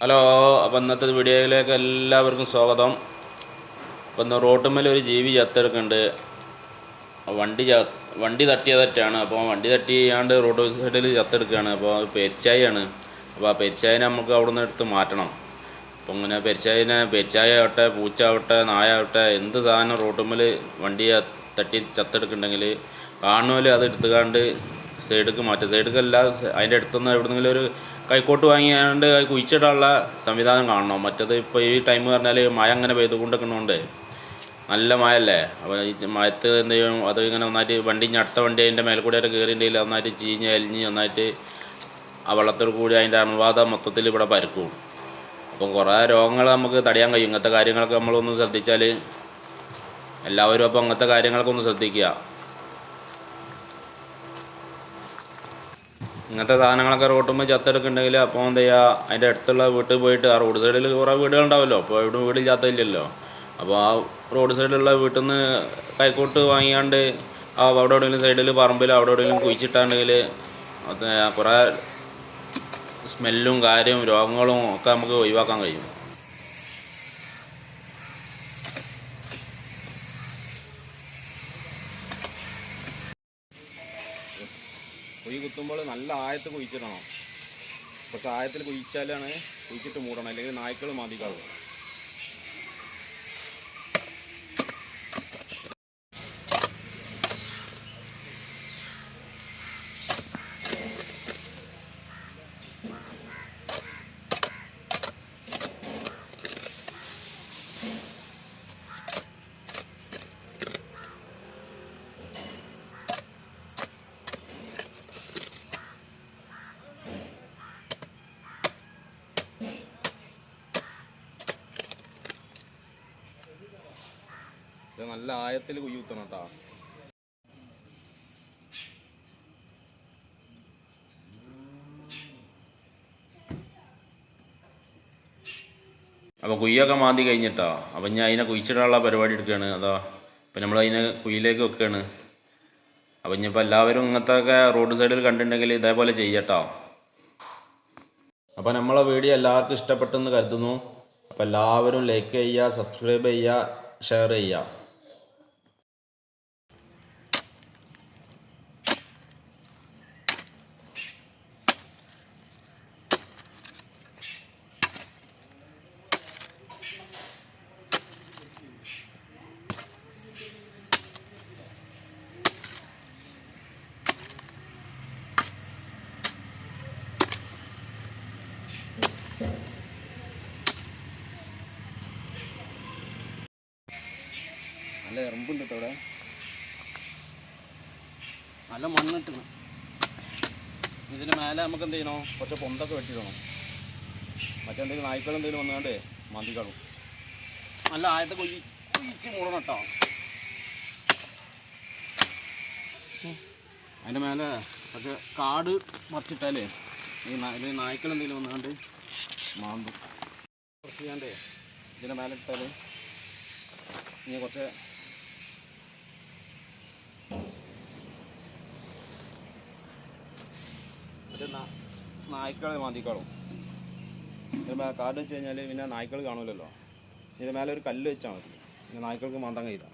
Hello അപ്പോൾ ഇന്നത്തെ വീഡിയോയിലേക്ക് എല്ലാവർക്കും സ്വാഗതം. അപ്പോൾ ഇന്ന് റോട്ടുമ്മൽ ഒരു ജീവി ചത്തെടുക്കുന്നുണ്ട്. വണ്ടി വണ്ടി തട്ടിയതറ്റാണ് അപ്പോൾ വണ്ടി തട്ടിയാണ്ട് റോഡ് സൈഡിൽ ചത്തെടുക്കുകയാണ്. അപ്പോൾ പെരിച്ചായാണ് അപ്പോൾ ആ പെരിച്ചായനെ നമുക്ക് അവിടെ നിന്ന് എടുത്ത് മാറ്റണം. അപ്പോൾ ഇങ്ങനെ പെരിച്ചായനെ പെരിച്ചായ ആവട്ടെ പൂച്ച ആവട്ടെ നായ ആവട്ടെ എന്ത് സാധനം റോട്ടുമ്മൽ വണ്ടി തട്ടി ചത്തെടുക്കുന്നുണ്ടെങ്കിൽ കാണുമല്ലോ അത് എടുത്തുകാണ്ട് സൈഡിലേക്ക് മാറ്റും. സൈഡിലേക്കല്ല അതിന്റെ അടുത്തുനിന്ന് എവിടെന്നെങ്കിലും ഒരു കൈക്കോട്ട് വാങ്ങിയാണ്ട് കുഴിച്ചിടാനുള്ള സംവിധാനം കാണണം. മറ്റത് ഇപ്പോൾ ഈ ടൈം പറഞ്ഞാൽ മഴ അങ്ങനെ പെയ്തുകൊണ്ടിരിക്കണോണ്ട് നല്ല മഴയല്ലേ? അപ്പോൾ ഈ മഴത്ത് എന്ത് ചെയ്യും? അത് ഇങ്ങനെ ഒന്നായിട്ട് വണ്ടി അടുത്ത വണ്ടി അതിന്റെ മേലെ കൂടെ കയറിയിട്ടുണ്ടെങ്കിൽ ഒന്നായിട്ട് ചീഞ്ഞ് അലിഞ്ഞ് ഒന്നായിട്ട് ആ വെള്ളത്തിൽ കൂടി അതിന്റെ അണുബാധ മൊത്തത്തിൽ ഇവിടെ പരക്കും. അപ്പം കുറേ രോഗങ്ങൾ നമുക്ക് തടയാൻ കഴിയും. ഇങ്ങനത്തെ കാര്യങ്ങളൊക്കെ നമ്മളൊന്ന് ശ്രദ്ധിച്ചാൽ എല്ലാവരും അപ്പോൾ അങ്ങനത്തെ കാര്യങ്ങളൊക്കെ ഒന്ന് ശ്രദ്ധിക്കുക. ഇങ്ങനത്തെ സാധനങ്ങളൊക്കെ റോട്ടുമ്പോൾ ചത്തെടുക്കുന്നുണ്ടെങ്കിൽ അപ്പോൾ എന്താ ചെയ്യുക അതിന്റെ അടുത്തുള്ള വീട്ടിൽ പോയിട്ട് ആ റോഡ് സൈഡിൽ കുറേ വീടുകളുണ്ടാവുമല്ലോ അപ്പോൾ ഇവിടെ ചത്തില്ലല്ലോ അപ്പോൾ ആ റോഡ് സൈഡിലുള്ള വീട്ടിൽ നിന്ന് കൈക്കോട്ട് വാങ്ങിയാണ്ട് ആ അവിടെ എവിടെയെങ്കിലും സൈഡിൽ പറമ്പിൽ അവിടെ എവിടെയെങ്കിലും കുഴിച്ചിട്ടാണെങ്കിൽ കുറേ സ്മെല്ലും കാര്യവും രോഗങ്ങളും ഒക്കെ നമുക്ക് ഒഴിവാക്കാൻ കഴിയും. കുഴി കുത്തുമ്പോൾ നല്ല ആയത്ത് കുഴിച്ചിടണം. കുറച്ച് ആയത്തിൽ കുഴിച്ചാലാണ് കുഴിച്ചിട്ട് മൂടണം. അല്ലെങ്കിൽ നായ്ക്കൾ മാതിക്കാളും ഇത് നല്ല ആയത്തിൽ കുയ്യൂത്തണം കേട്ടോ. അപ്പോൾ കുയ്യൊക്കെ മാന്തി കഴിഞ്ഞിട്ടോ? അപ്പം ഞാൻ അതിനെ കുയിച്ചിടാനുള്ള പരിപാടി എടുക്കുകയാണ്. അതാ ഇപ്പം നമ്മൾ അതിനെ കുയിലേക്ക് വെക്കുകയാണ്. അപ്പം ഇനിയിപ്പോൾ എല്ലാവരും ഇങ്ങനത്തെ ഒക്കെ റോഡ് സൈഡിൽ കണ്ടിട്ടുണ്ടെങ്കിൽ ഇതേപോലെ ചെയ്യട്ടോ. അപ്പോൾ നമ്മളെ വീഡിയോ എല്ലാവർക്കും ഇഷ്ടപ്പെട്ടെന്ന് കരുതുന്നു. അപ്പോൾ എല്ലാവരും ലൈക്ക് ചെയ്യുക സബ്സ്ക്രൈബ് ചെയ്യുക ഷെയർ ചെയ്യുക. നല്ല എറുമ്പുണ്ട് കേട്ടോ ഇവിടെ നല്ല മണ്ണിട്ടണം ഇതിന് മേലെ നമുക്ക് എന്ത് ചെയ്യണോ? കുറച്ച് പൊന്തൊക്കെ വെട്ടിയിടണം. മറ്റെന്തെങ്കിലും നായ്ക്കൾ എന്തെങ്കിലും വന്നുകൊണ്ട് മന്തികളും നല്ല ആയത്തെ കൊയ്യ് കുഴിച്ച് മൂടണം കേട്ടോ. അതിന്റെ മേലെ പക്ഷെ കാട് മറിച്ചിട്ടാലേ ഈ നായ്ക്കൾ എന്തെങ്കിലും വന്നുകൊണ്ട് മാന്തും. കുറച്ച് ചെയ്യാണ്ടേ ഇതിന്റെ മേലെ ഇട്ടാൽ ഇനി കുറച്ച് നായ്ക്കളെ മാന്തിക്കാളും ഇതിന് കാട് വെച്ച് കഴിഞ്ഞാൽ പിന്നെ നായ്ക്കൾ കാണൂലല്ലോ. ഇതിന് മേലെ ഒരു കല്ല് വെച്ചാൽ മതി. നായ്ക്കൾക്ക് മാന്താൻ കഴിയില്ല.